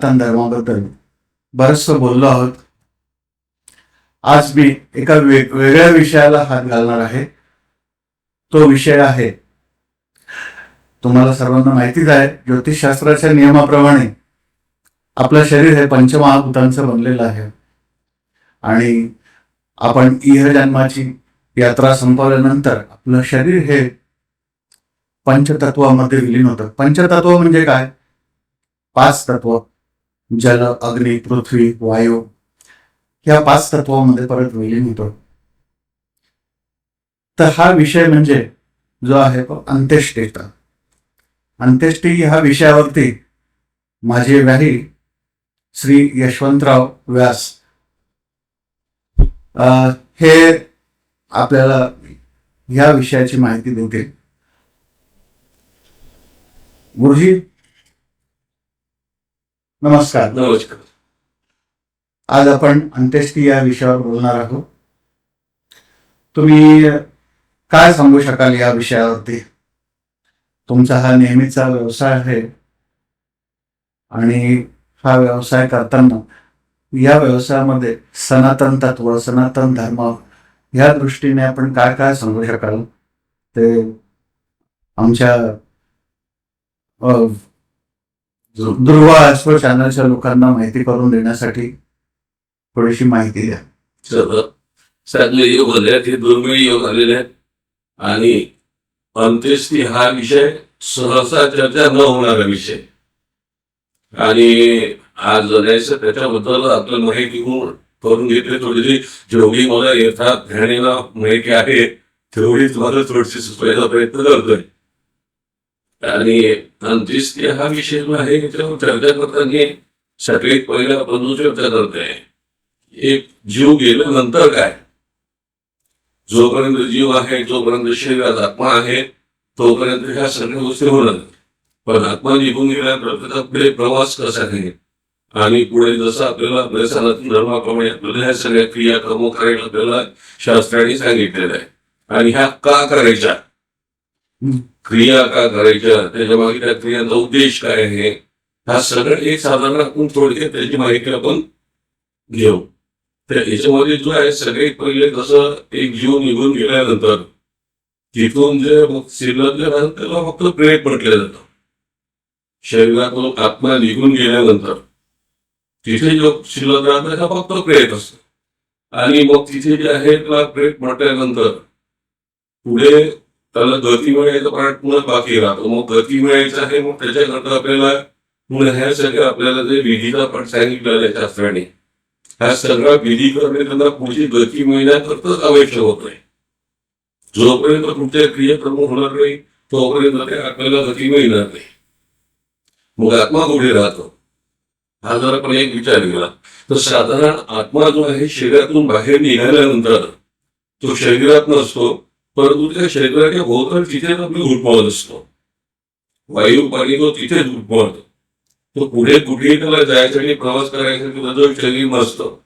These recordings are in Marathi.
सनातन धर्माबद्दल बरचसं बोललो आहोत. आज मी एका वेगवेगळ्या विषयाला हात घालणार आहे. तो विषय आहे तुम्हाला सर्वांना माहितीच आहे ज्योतिषशास्त्राच्या नियमाप्रमाणे आपलं शरीर हे पंचमहाभूतांचं बनलेलं आहे. आणि आपण इह जन्माची यात्रा संपवल्यानंतर आपलं शरीर हे पंचतत्वामध्ये विलीन होतं. पंचतत्व म्हणजे काय? पाच तत्व. जल अग्नी पृथ्वी वायू या पाच तत्वामध्ये परत विलीन होतो. तर हा विषय म्हणजे जो आहे तो अंत्येष्टीचा. अंत्येष्टी ह्या विषयावरती माझे व्याही श्री यशवंतराव व्यास. अं, हे आपल्याला ह्या विषयाची माहिती देतील. गुरुजी नमस्कार. नमस्कार. आज आपण अंत्येष्टी या विषयावर बोलणार आहोत. तुम्ही काय सांगू शकाल या विषयावरती? तुमचा हा नेहमीचा व्यवसाय आहे. आणि हा व्यवसाय करताना या व्यवसायामध्ये सनातन तत्व सनातन धर्म या दृष्टीने आपण काय काय सांगू शकाल? ते आमच्या ध्रुव अश्व चॅनलच्या लोकांना माहिती करून देण्यासाठी थोडीशी माहिती द्या. सर्व चांगले योग झाले आहेत हे दुर्मिळ योग आलेले आहेत. आणि अंत्येष्टी हा विषय सहसा चर्चा न होणारा विषय. आणि आज जगायचं त्याच्याबद्दल आपल्याला माहिती करून घेतली थोडीशी. जेवढी मला यथात ध्यानेला माहिती आहे. तेवढी तुम्हाला थोडीशी सुचवायचा प्रयत्न करतोय. आणि अंत्येष्टी हा विषय जो आहे याच्यावर चर्चा करताना सगळ्यात पहिला बंधू चर्चा करते एक जीव गेलं नंतर काय? जोपर्यंत जीव आहे जोपर्यंत शरीरात आत्मा आहे तोपर्यंत ह्या सगळ्या गोष्टी होणार. पण आत्मा निघून गेल्यानंतर पुढे प्रवास कसा आहे? आणि पुढे जसं आपल्याला आपल्या सनातन धर्माप्रमाणे आपल्याला ह्या सगळ्या क्रियाक्रम करायला आपल्याला शास्त्राने सांगितलेलं आहे. आणि ह्या का करायच्या? क्रिया का करायच्या? त्याच्यामागे त्या क्रियांचा उद्देश काय आहे? हा सगळं एक साधारण आपण थोडक्यात त्याची माहिती आपण घेऊ. तर याच्यामध्ये जो आहे सगळ्यात पहिले जसं एक जीव निघून गेल्यानंतर तिथून जे मग राहतं त्याला फक्त प्रेत म्हटलं जातं. शरीरातून आत्मा निघून गेल्यानंतर तिथे जो शिल्लक राहतं हा फक्त प्रेत असतं. आणि मग तिथे जे आहे त्याला प्रेत म्हटल्यानंतर पुढे त्याला गती मिळायचं पार्ट पुन्हा बाकी राहतो. मग गती मिळायचं आहे मग त्याच्याकरता आपल्याला पुन्हा ह्या सगळ्या आपल्याला जे विधीचा पण सांगितलेलं आहे शास्त्राने ह्या सगळ्या विधी करणे त्यांना पुढची गती मिळण्याकरताच आवश्यक होतोय. जोपर्यंत तुमच्या क्रियाक्रम होणार नाही तोपर्यंत ते आपल्याला गती मिळणार नाही. मग आत्मा कुठे राहतो? हा जर आपण एक विचार केला तर साधारण आत्मा जो आहे शरीरातून बाहेर निघाल्यानंतर तो शरीरात नसतो परंतु त्या शरीराच्या भोवताल तिथेच आपली घुटमळत असतो. वायू पाणी तो तिथेच घुटमळतो तो पुढे कुठेही त्याला जायसाठी प्रवास करायसाठी त्याचं शरीर नसतं.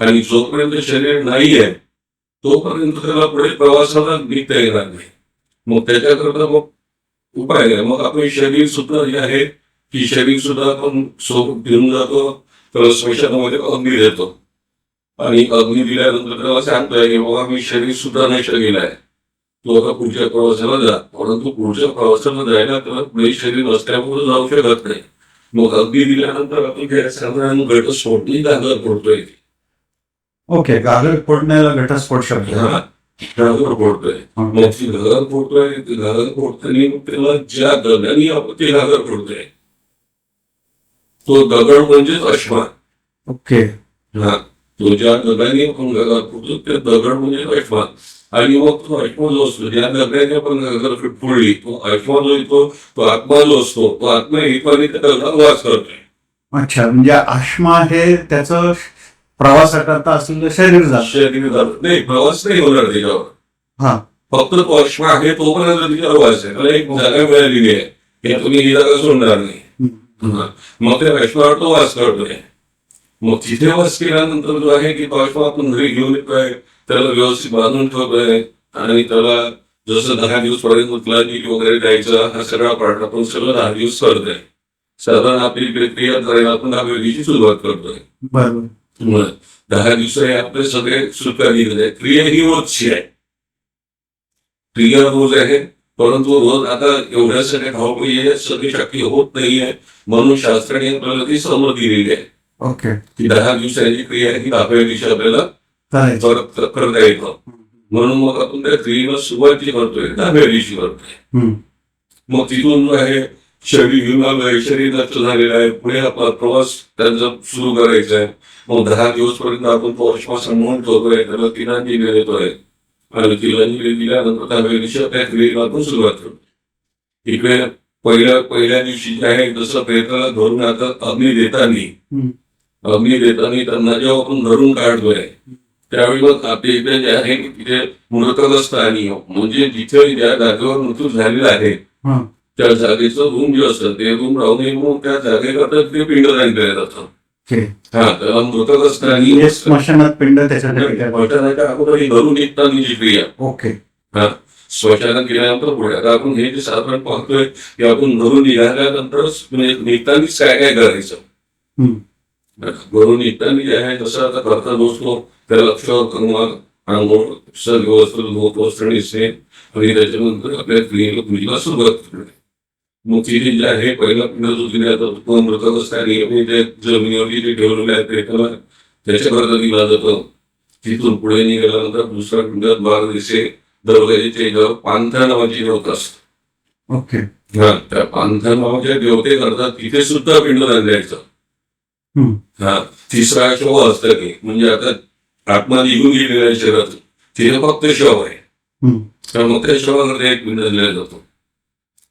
आणि जोपर्यंत शरीर नाही आहे तोपर्यंत त्याला पुढे प्रवासाला निघता येणार नाही. मग त्याच्याकरता मग उपाय आहे मग आपण शरीर सुद्धा हे आहे की शरीर सुद्धा आपण सोबत घेऊन जातो तर स्मशानामध्ये अग्नी देतो. आणि अग्नी दिल्यानंतर त्याला सांगतोय की बाबा मी शरीर सुद्धा नष्ट केलाय. तू आता पुढच्या प्रवासाला जा. परंतु पुढच्या प्रवासाला जायला त्याला पुढे शरीर नसल्यामुळे जाऊ शकत नाही. मग अग्नी दिल्यानंतर आपण काय साधारण घटस्फोटणी जागा पडतोय. ओके गागर फोडण्याला घटस्फोट शब्द. आहे. घागर फोडतोय मग ती ती घागर फोडताना मग त्याला ज्या दगडाने आपण ते घागर फोडतोय तो दगड म्हणजेच अश्मा. ओके. हा. ज्या ते दगड म्हणजे अश्मा आणि मग तो अश्मा जो असतो ज्या दगडाने आपण फोडली तो अश्मा जो येतो तो आत्मा जो असतो तो आत्मा एकाने त्या दगडात वास अच्छा म्हणजे आश्मा हे त्याचं प्रवासाकरता असलेलं शरीर जात शरीर जात नाही प्रवास नाही होणार त्याच्यावर हा फक्त तो अश्मा आहे तोपर्यंत तिच्यावर वास आहे त्याला एक जागा मिळालेली आहे की तुम्ही ही जागा सोडणार नाही. मग त्या अश्मावर तो वास करतोय मग तिथे वास केल्यानंतर जो आहे की अश्मा आपण घरी घेऊन येतोय. त्याला व्यवस्थित बांधून ठेवतोय. आणि त्याला जसं दहा दिवस पर्यंत क्लानिक वगैरे द्यायचं हा सगळा पाठ आपण सगळं दहा दिवस करतोय. साधारण आपली प्रक्रिया करायला आपण दहाव्या दिवशी सुरुवात करतोय. दहा दिवस हे आपले सगळे सुखाने गेले क्रिया ही रोजची आहे. क्रिया रोज आहे परंतु रोज आता एवढ्या सगळ्या धावपळी आहे सगळी शक्य होत नाहीये. म्हणून शास्त्राने आपल्याला ती समज दिलेली आहे. ओके. की दहा दिवसाची क्रिया ही दहाव्या दिवशी आपल्याला. करता येतं म्हणून मग आपण त्या क्रियेला सुरुवाती करतोय दहाव्या दिवशी करतोय. मग तिथून जो आहे शरीर घेऊन आलोय शरीर नष्ट झालेलं आहे पुढे आपला प्रवास त्यांचा सुरू करायचा आहे. मग दहा दिवस पर्यंत आपण तो श्वासन म्हणून ठेवतोय त्याला तिलांजली देतोय. आणि तिलांजली दिल्यानंतर दहाव्या दिवशी त्या क्रियेला आपण सुरुवात करतो इकडे पहिल्या पहिल्या दिवशी जे आहे जसं प्रेताला धरून आता अग्नी देताना अग्नी देताना त्यांना जेव्हा आपण धरून काढतोय त्यावेळी मग आपल्या इकडे जे आहे तिथे मृतस्थानी म्हणजे जिथे ज्या जागेवर मृत्यू झालेला आहे हा. त्या जागेचं रूम जे असतं ते रूम राहू नये म्हणून त्या जागेकरता ते पिंडदान केलं जातं ओके. हा त्याला म्हणजे स्मशानात पिंड? स्मशानाच्या अगोदर धरून निघताना जी क्रिया. ओके. हा स्मशानात गेल्यानंतर पुढे. आता आपण हे जे साधारण पाहतोय की आपण घरून निघाल्यानंतर म्हणजे निघतानीच काय काय करायचं निघताना जे आहे जसं आता करता बसतो त्याला लक्ष करून त्याच्यानंतर आपल्या क्रियेला पूजेला सुरुवात करणे मग तिथे जे आहे पहिला पिंड जो दिला जातो जे जमिनीवरती जे ठेवलेले आहे ते त्याला त्याच्याकरता दिला जातो. तिथून पुढे निघाल्यानंतर दुसऱ्या पिंडात बारा दिवसे दरवाजाचे पांथरा नावाची देवता असते ओके. हा त्या पांथरा नावाच्या देवते करतात. तिथे सुद्धा पिंडदान द्यायचं. हा तिसरा शव असतं की म्हणजे आता आत्मा निघून गेलेल्या शरीरात तिथे फक्त शव आहे. तर मग त्या शवाकडे एक पिंड दिला जातो.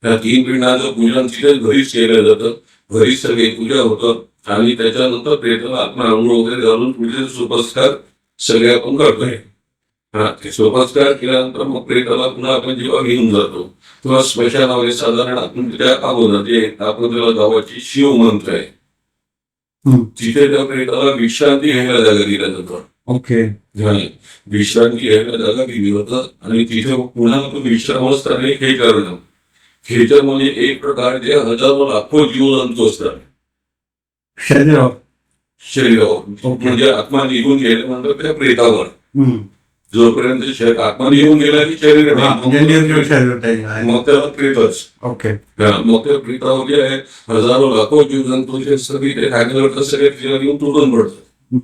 त्या तीन पिंडाचं पूजन तिथे घरीच केलं जातं. घरीच सगळी पूजा होतं. आणि त्याच्यानंतर प्रेताला आपण आंघोळ वगैरे घालून पुढचे सुपस्कार सगळे आपण करतोय. हा ते सुपस्कार केल्यानंतर मग प्रेताला पुन्हा आपण जेव्हा घेऊन जातो तेव्हा स्मशानामध्ये साधारण आपण त्या अगोदर जे आपण त्याला गावाची शिव म्हणतोय. तिथे त्या प्रेताला विश्रांती घ्यायला जागा दिल्या जातं ओके. विश्रांती घ्यायला जागा दिली होतं आणि तिथे पुन्हा विश्रामस्थाने हे करणं. खेचर म्हणजे एक प्रकारचे हजारो लाखो जीवजंतू असतात. शरीरावर. शरीरावर. म्हणजे आत्मा निघून गेल्यानंतर त्या प्रेतावर. जोपर्यंत शरीर आत्मा निघून गेला की शरीर म्हणजे ते. मग त्याला प्रेतच ओके. मग त्या प्रेतावर जे आहे हजारो लाखो जीवजंतूचे सगळे ते खाण्यावर सगळे तिला येऊन तुटून पडतात.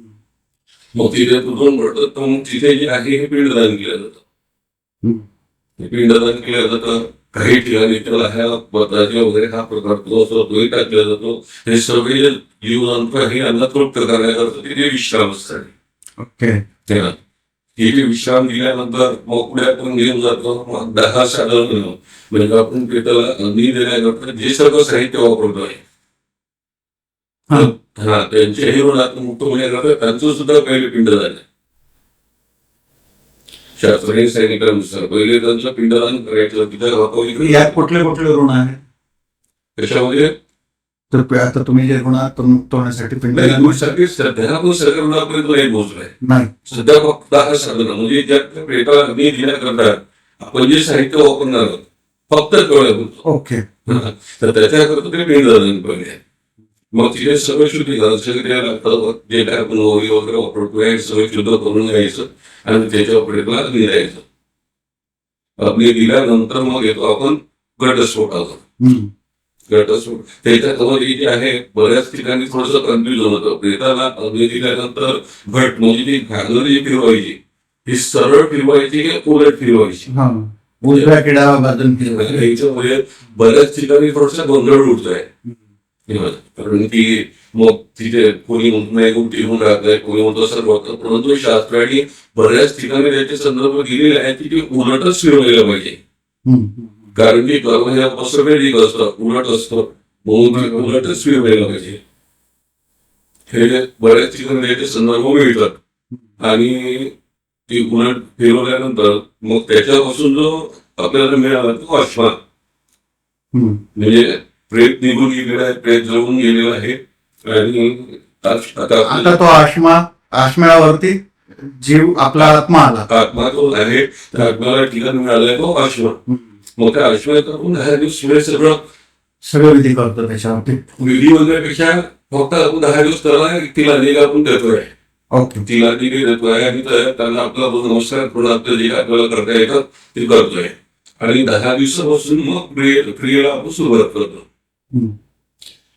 मग तिथे तुटून पडतात तर मग तिथे जे आहे हे पिंडदान केलं जातं. हे पिंडदान केलं जातं. काही ठिकाणी त्याला ह्या पदाचे वगैरे हा प्रकार तो असतो तोही टाकला जातो. हे सगळे जीवजंतू हे अन्ना तृप्त करण्याकरता तिथे विश्राम असतात ओके. तिथे विश्राम दिल्यानंतर मग पुढे आपण घेऊन जातो. मग दहा साधारण म्हणजे आपण त्याला अग्नी देण्याकरता जे सर्व साहित्य वापरतोय हा. हा त्यांचे हिरोनात मुक्त होण्याकरता त्यांचं सुद्धा पहिले पिंडदान आहे शास्त्रीय सैनिकांनुसार पहिले त्यांचं पिंडदान करायचं तिथे वापरली. यात कुठले कुठले ऋण आहेत? त्याच्यामध्ये तर आता तुम्ही जे होण्यासाठी पिंड नाही, सध्या फक्त साधनं. म्हणजे ज्या अग्नी आपण जे साहित्य वापरणार आहोत फक्त ओके. तर त्याच्याकरता ते पिंडदान पहिले मग तिथे सगळं शुद्धी सगळे लागतं जे काय आपण ओळी वगैरे वापरतो सगळं शुद्ध करून घ्यायचं आणि त्याच्या प्रेतला अग्नी द्यायचं अग्नी दिल्यानंतर मग येतो आपण घटस्फोटाचा त्याच्यामध्ये जे आहे. बऱ्याच ठिकाणी थोडस कन्फ्युजन होतं. प्रेताला दिल्यानंतर घट म्हणजे ती घागरी फिरवायची. ही सरळ फिरवायची की उलट फिरवायची? उजव्या किडा बाजून फिरवायचं. बऱ्याच ठिकाणी थोडासा गोंधळ उडतोय. कारण की मग तिथे कोणी म्हणत नाही कोणी होऊन राहत कोणी म्हणतो सर्व होतं परंतु शास्त्राने बऱ्याच ठिकाणी त्याचे संदर्भ दिलेले आहेत की ते उलटच फिरवायला पाहिजे. कारण की कर्म हे ऑटोमॅटिक असतं उलट असतं. ते उलटच फिरवायला पाहिजे हे बऱ्याच ठिकाणी त्याचे संदर्भ मिळतात. आणि ती उलट फिरवल्यानंतर मग त्याच्यापासून जो आपल्याला मिळाला तो आत्मा हम्म. म्हणजे प्रेत निघून गेलेला आहे प्रेत जळून गेलेला आहे. आणि आता तो आश्मा आश्म्यावरती जीव आपला आत्मा आला. आत्मा जो आहे. आत्म्याला ठिकाण मिळालंय तो आश्मा. मग त्या आश्रयातून ह्या दिवशी सगळं सगळे विधी करतो त्याच्यावरती. विधी म्हणण्यापेक्षा फक्त आपण दहा दिवस त्याला तिला निगा आपण देतोय ओके. तिला निधी देतोय आणि त्या- त्यांना आपला नमस्कार करून आपलं जे आपल्याला करता येतं ते करतोय आणि दहा दिवसापासून मग क्रिये क्रियेला आपण सुरुवात करतो.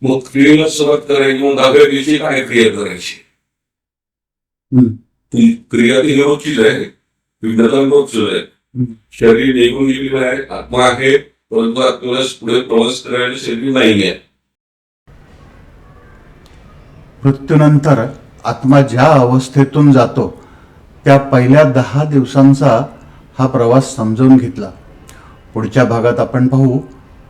मग क्रियेला सुरुवात करायची मग दहाव्या दिवशी काय क्रिया करायची? क्रिया ती रोजचीच आहे. विघ्नता रोजच आहे. शरीर निघून गेलेलं आहे आत्मा आहे परंतु आत्म्याला पुढे प्रवास करायला शरीर नाही आहे मृत्यूनंतर आत्मा ज्या अवस्थेतून जातो त्या पहिल्या दहा दिवसांचा हा प्रवास समजून घेतला. पुढच्या भागात आपण पाहू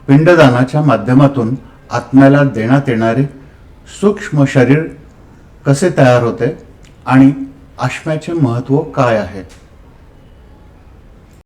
पिंडदानाच्या माध्यमातून आत्म्याला देण्यात येणारे सूक्ष्म शरीर कसे तयार होते आणि आश्म्याचे महत्त्व काय आहे?